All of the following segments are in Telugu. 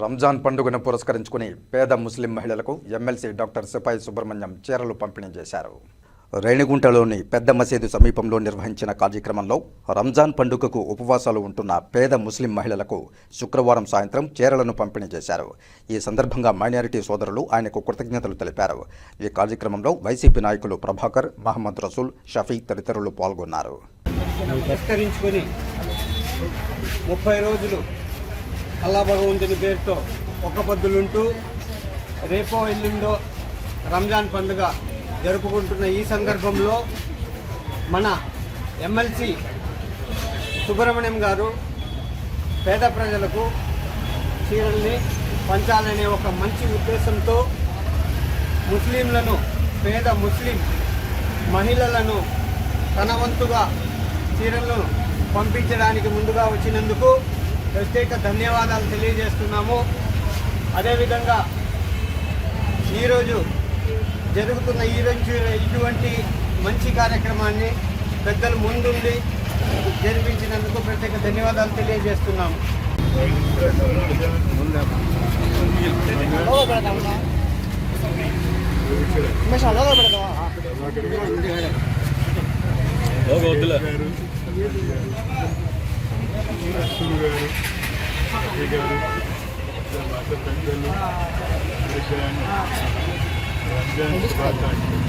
రంజాన్ పండుగను పురస్కరించుకుని పేద ముస్లిం మహిళలకు ఎమ్మెల్సీ డాక్టర్ సిపాయి సుబ్రహ్మణ్యం చీరలు పంపిణీ చేశారు. రేణిగుంటలోని పెద్ద మసీదు సమీపంలో నిర్వహించిన కార్యక్రమంలో రంజాన్ పండుగకు ఉపవాసాలు ఉంటున్న పేద ముస్లిం మహిళలకు శుక్రవారం సాయంత్రం చీరలను పంపిణీ చేశారు. ఈ సందర్భంగా మైనారిటీ సోదరులు ఆయనకు కృతజ్ఞతలు తెలిపారు. ఈ కార్యక్రమంలో వైసీపీ నాయకులు ప్రభాకర్ మహమ్మద్ రసూల్ షఫీ తదితరులు పాల్గొన్నారు. ముప్పై రోజులు అల్లా భగవంతుని పేరుతో ఒక్క పొద్దులుంటూ రేపో ఎల్లుండో రంజాన్ పండుగ జరుపుకుంటున్న ఈ సందర్భంలో మన ఎమ్మెల్సీ సుబ్రహ్మణ్యం గారు పేద ప్రజలకు చీరల్ని పంచాలనే ఒక మంచి ఉద్దేశంతో ముస్లింలను పేద ముస్లిం మహిళలను తన వంతుగా చీరలను పంపించడానికి ముందుగా వచ్చినందుకు ప్రత్యేక ధన్యవాదాలు తెలియజేస్తున్నాము. అదేవిధంగా ఈరోజు జరుగుతున్న ఈరోజు ఇటువంటి మంచి కార్యక్రమాన్ని పెద్దలు ముందుండి జరిపించినందుకు ప్రత్యేక ధన్యవాదాలు తెలియజేస్తున్నాము. గారు అశ్విని గారు అజయ్ గారు మాత పెద్దలు రంజాన్ శుభాకాంక్షలు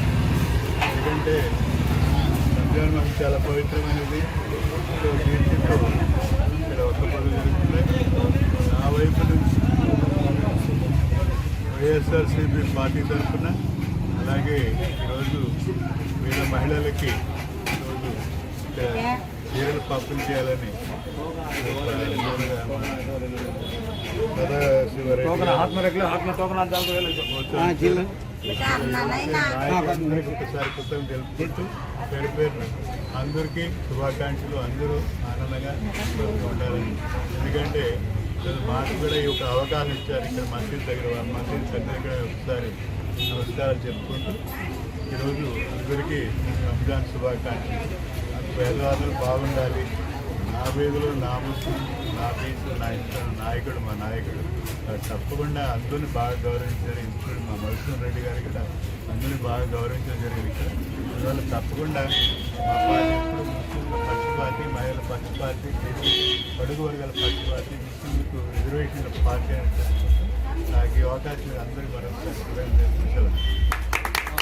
ఎందుకంటే రంజాన్ మాకు చాలా పవిత్రమైనది సో దీంతో ఇక్కడ ఒక్క పనులు జరుగుతున్నాయి నా వైపు నుంచి వైఎస్ఆర్సీపీ పార్టీ తరఫున అలాగే ఈరోజు వీళ్ళ మహిళలకి ఈరోజు చీరలు పంపిణీ చేయాలని నాయకులందరికీ ఒకసారి కృతజ్ఞతలు తెలుపుకుంటూ పేరు పేరున అందరికీ శుభాకాంక్షలు. అందరూ ఆనందంగా ఉండాలని. ఎందుకంటే మాకు కూడా ఈ ఒక అవగాహన ఇచ్చారు. ఇక్కడ మసీద్ దగ్గర మసీద్ దగ్గర కూడా ఒకసారి నమస్కారాలు చెప్పుకుంటూ ఈరోజు అందరికీ రంజాన్ శుభాకాంక్షలు. పేదవాళ్ళు బాగుండాలి. నా వీధిలో నా ముస్లిం నా బీచ్లో నా ఇష్టం నాయకుడు మా నాయకుడు. తప్పకుండా అందరిని బాగా గౌరవించారు ఇప్పుడు మా మధుసూన్ రెడ్డి గారు కూడా అందరిని బాగా గౌరవించడం జరిగింది ఇక్కడ. అందువల్ల తప్పకుండా మా పార్టీ ఇప్పుడు ముస్లింల పక్షపాతి మహిళల పక్షపాతి పడుగు వర్గాల పక్షపాతి ముస్లింలకు రిజర్వేషన్ల పార్టీ అని నాకు ఈ అవకాశం అందరికీ మరొకసారి